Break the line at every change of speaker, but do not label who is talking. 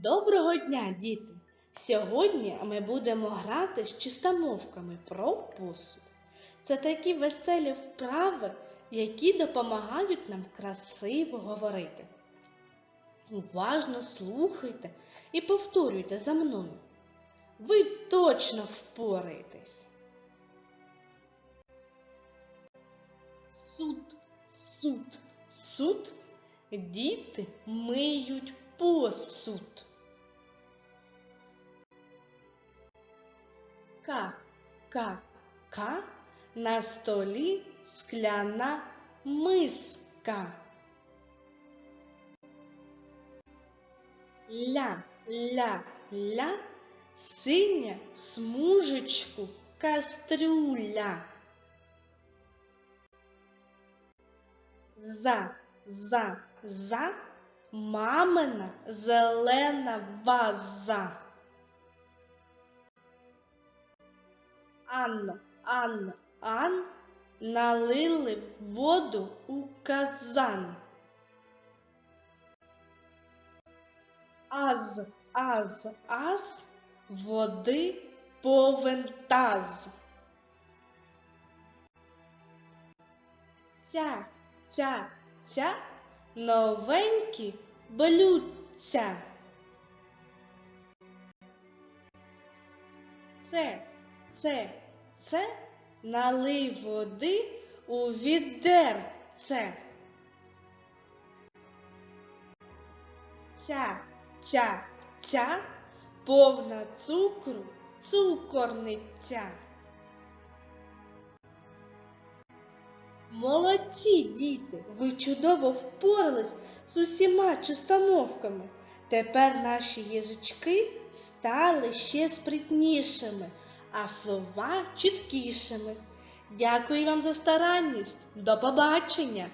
Доброго дня, діти! Сьогодні ми будемо грати з чистомовками про посуд. Це такі веселі вправи, які допомагають нам красиво говорити. Уважно слухайте і повторюйте за мною. Ви точно впораєтесь. Суд, суд, суд. Діти миють посуд. Ка, ка, ка. На столі скляна миска. Ля, ля, ля. Синя в смужечку кастрюля. За, за, за мамина зелена ваза. Ан, ан, ан налили воду у казан. Аз, аз, аз води повен таз. Ця, ця, ця новенькі блюдця. Це, це, це налий води у відерце. Ця, ця, ця повна цукру цукорниця. Молодці, діти! Ви чудово впорались з усіма чистановками. Тепер наші язички стали ще спритнішими, а слова чіткішими. Дякую вам за старанність. До побачення!